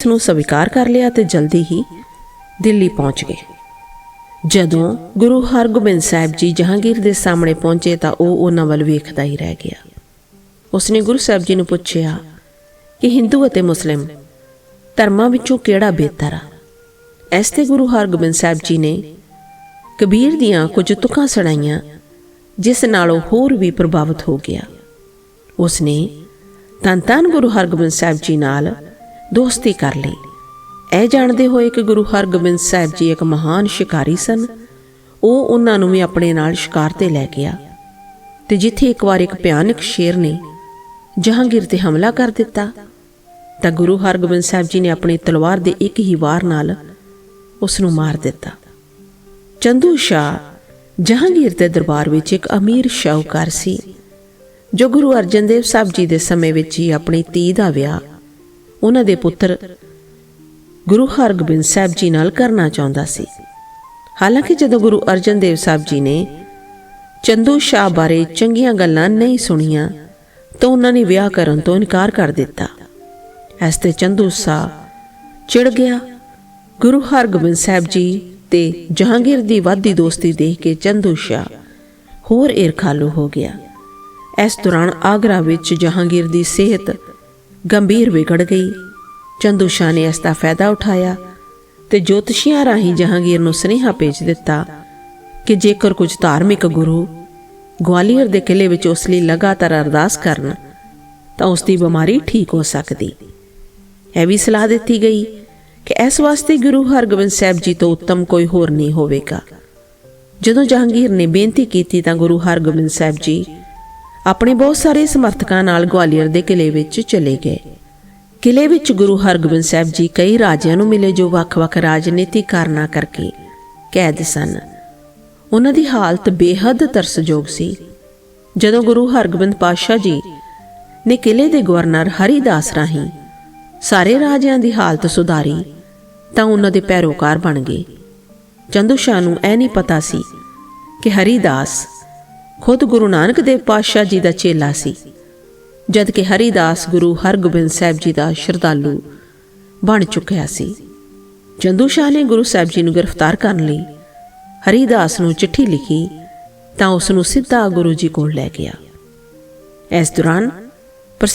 ਇਸ ਨੂੰ ਸਵੀਕਾਰ ਕਰ ਲਿਆ ਤੇ ਜਲਦੀ ਹੀ ਦਿੱਲੀ ਪਹੁੰਚ ਗਏ। ਜਦੋਂ ਗੁਰੂ ਹਰਗੋਬਿੰਦ ਸਾਹਿਬ ਜੀ ਜਹਾਂਗੀਰ ਦੇ ਸਾਹਮਣੇ ਪਹੁੰਚੇ ਤਾਂ ਉਹ ਉਹਨਾਂ ਵੱਲ ਵੇਖਦਾ ਹੀ ਰਹਿ ਗਿਆ। ਉਸਨੇ ਗੁਰੂ ਸਾਹਿਬ ਜੀ ਨੂੰ ਪੁੱਛਿਆ ਕਿ ਹਿੰਦੂ ਅਤੇ ਮੁਸਲਿਮ ਧਰਮਾਂ ਵਿੱਚੋਂ ਕਿਹੜਾ ਬਿਹਤਰ ਆ? ਇਸ ਤੇ ਗੁਰੂ ਹਰਗੋਬਿੰਦ ਸਾਹਿਬ ਜੀ ਨੇ ਕਬੀਰ ਦੀਆਂ ਕੁਝ ਤੁਕਾਂ ਸੁਣਾਈਆਂ, ਜਿਸ ਨਾਲ ਉਹ ਹੋਰ ਵੀ ਪ੍ਰਭਾਵਿਤ ਹੋ ਗਿਆ। ਉਸਨੇ ਧੰਨ ਧੰਨ ਗੁਰੂ ਹਰਗੋਬਿੰਦ ਸਾਹਿਬ ਜੀ ਨਾਲ ਦੋਸਤੀ ਕਰ ਲਈ। ਇਹ ਜਾਣਦੇ ਹੋਏ ਕਿ ਗੁਰੂ ਹਰਗੋਬਿੰਦ ਸਾਹਿਬ ਜੀ ਇੱਕ ਮਹਾਨ ਸ਼ਿਕਾਰੀ ਸਨ। ਉਹ ਉਹਨਾਂ ਨੂੰ ਵੀ ਆਪਣੇ ਨਾਲ ਸ਼ਿਕਾਰ ਤੇ ਲੈ ਗਿਆ। ਤੇ ਜਿੱਥੇ ਇੱਕ ਵਾਰ ਇੱਕ ਭਿਆਨਕ ਸ਼ੇਰ ਨੇ ਜਹਾਂਗੀਰ ਤੇ ਹਮਲਾ ਕਰ ਦਿੱਤਾ, ਤਾਂ ਗੁਰੂ ਹਰਗੋਬਿੰਦ ਸਾਹਿਬ ਜੀ ਨੇ ਆਪਣੀ ਤਲਵਾਰ ਦੇ ਇੱਕ ਹੀ ਵਾਰ ਨਾਲ ਉਸ ਨੂੰ ਮਾਰ ਦਿੱਤਾ। ਚੰਦੂ ਸ਼ਾਹ ਜਹਾਂਗੀਰ ਦੇ ਦਰਬਾਰ ਵਿੱਚ ਇੱਕ ਅਮੀਰ ਸ਼ਾਹੂਕਾਰ ਸੀ, ਜੋ ਗੁਰੂ ਅਰਜਨ ਦੇਵ ਸਾਹਿਬ ਜੀ ਦੇ ਸਮੇਂ ਵਿੱਚ ਹੀ ਆਪਣੀ ਧੀ ਦਾ ਵਿਆਹ ਉਹਨਾਂ ਦੇ ਪੁੱਤਰ ਗੁਰੂ ਹਰਗੋਬਿੰਦ ਸਾਹਿਬ ਜੀ ਨਾਲ ਕਰਨਾ ਚਾਹੁੰਦਾ ਸੀ। ਹਾਲਾਂਕਿ ਜਦੋਂ ਗੁਰੂ ਅਰਜਨ ਦੇਵ ਸਾਹਿਬ ਜੀ ਨੇ ਚੰਦੂ ਸ਼ਾਹ ਬਾਰੇ ਚੰਗੀਆਂ ਗੱਲਾਂ ਨਹੀਂ ਸੁਣੀਆਂ, ਤਾਂ ਉਹਨਾਂ ਨੇ ਵਿਆਹ ਕਰਨ ਤੋਂ ਇਨਕਾਰ ਕਰ ਦਿੱਤਾ। ਇਸ ਤੇ ਚੰਦੂ ਸ਼ਾਹ ਚਿੜ ਗਿਆ। ਗੁਰੂ ਹਰਗੋਬਿੰਦ ਸਾਹਿਬ ਜੀ ਤੇ ਜਹਾਂਗੀਰ ਦੀ ਵਾਦੀ ਦੋਸਤੀ ਦੇਖ ਕੇ ਚੰਦੂ ਸ਼ਾਹ ਹੋਰ ਈਰਖਾਲੂ ਹੋ ਗਿਆ। ਇਸ ਦੌਰਾਨ ਆਗਰਾ ਵਿੱਚ ਜਹਾਂਗੀਰ ਦੀ ਸਿਹਤ ਗੰਭੀਰ ਵਿਗੜ ਗਈ। ਚੰਦੂ ਸ਼ਾਹ ਨੇ ਇਸ ਦਾ ਫਾਇਦਾ ਉਠਾਇਆ ਤੇ ਜੋਤਸ਼ੀਆਂ ਰਾਹੀਂ ਜਹਾਂਗੀਰ ਨੂੰ ਸੁਨੇਹਾ ਭੇਜ ਦਿੱਤਾ ਕਿ ਜੇਕਰ ਕੁਝ ਧਾਰਮਿਕ ਗੁਰੂ ਗਵਾਲੀਅਰ ਦੇ ਕਿਲੇ ਵਿੱਚ ਉਸ ਲਈ ਲਗਾਤਾਰ ਅਰਦਾਸ ਕਰਨ, ਤਾਂ ਉਸ ਦੀ ਬਿਮਾਰੀ ਠੀਕ ਹੋ ਸਕਦੀ। ਇਹ ਵੀ ਸਲਾਹ ਦਿੱਤੀ ਗਈ ਕਿ ਇਸ ਵਾਸਤੇ ਗੁਰੂ ਹਰਗੋਬਿੰਦ ਸਾਹਿਬ ਜੀ ਤੋਂ ਉੱਤਮ ਕੋਈ ਹੋਰ ਨਹੀਂ ਹੋਵੇਗਾ। ਜਦੋਂ ਜਹਾਂਗੀਰ ਨੇ ਬੇਨਤੀ ਕੀਤੀ ਤਾਂ ਗੁਰੂ ਹਰਗੋਬਿੰਦ ਸਾਹਿਬ ਜੀ ਆਪਣੇ ਬਹੁਤ ਸਾਰੇ ਸਮਰਥਕਾਂ ਨਾਲ ਗਵਾਲੀਅਰ ਦੇ ਕਿਲੇ ਵਿੱਚ ਚਲੇ ਗਏ। ਕਿਲੇ ਵਿੱਚ ਗੁਰੂ ਹਰਗੋਬਿੰਦ ਸਾਹਿਬ ਜੀ ਕਈ ਰਾਜਿਆਂ ਨੂੰ ਮਿਲੇ ਜੋ ਵੱਖ-ਵੱਖ ਰਾਜਨੀਤੀ ਕਾਰਨਾਂ ਕਰਕੇ ਕੈਦ ਸਨ। ਉਹਨਾਂ ਦੀ ਹਾਲਤ ਬੇਹੱਦ ਤਰਸਯੋਗ ਸੀ। ਜਦੋਂ ਗੁਰੂ ਹਰਗੋਬਿੰਦ ਪਾਤਸ਼ਾਹ ਜੀ ਨੇ ਕਿਲੇ ਦੇ ਗਵਰਨਰ ਹਰੀਦਾਸ ਰਾਹੀਂ ਸਾਰੇ ਰਾਜਿਆਂ ਦੀ ਹਾਲਤ ਸੁਧਾਰੀ, ਤਾਂ ਉਹਨਾਂ ਦੇ ਪੈਰੋਕਾਰ ਬਣ ਗਏ। ਚੰਦੂ ਸ਼ਾਹ ਨੂੰ ਇਹ ਨਹੀਂ ਪਤਾ ਸੀ ਕਿ ਹਰੀਦਾਸ ਖੁਦ ਗੁਰੂ ਨਾਨਕ ਦੇਵ ਪਾਤਸ਼ਾਹ ਜੀ ਦਾ ਚੇਲਾ ਸੀ। ਜਦ ਕਿ ਹਰੀਦਾਸ ਗੁਰੂ ਹਰਗੋਬਿੰਦ ਸਾਹਿਬ ਜੀ ਦਾ ਸ਼ਰਧਾਲੂ ਬਣ ਚੁੱਕਿਆ ਸੀ। ਚੰਦੂ ਸ਼ਾਹ ਨੇ ਗੁਰੂ ਸਾਹਿਬ ਜੀ ਨੂੰ ਗ੍ਰਿਫਤਾਰ ਕਰਨ ਲਈ ਹਰੀਦਾਸ ਨੂੰ ਚਿੱਠੀ ਲਿਖੀ ਤਾਂ ਉਸ ਨੂੰ ਸਿੱਧਾ ਗੁਰੂ ਜੀ ਕੋਲ ਲੈ ਗਿਆ। ਇਸ ਦੌਰਾਨ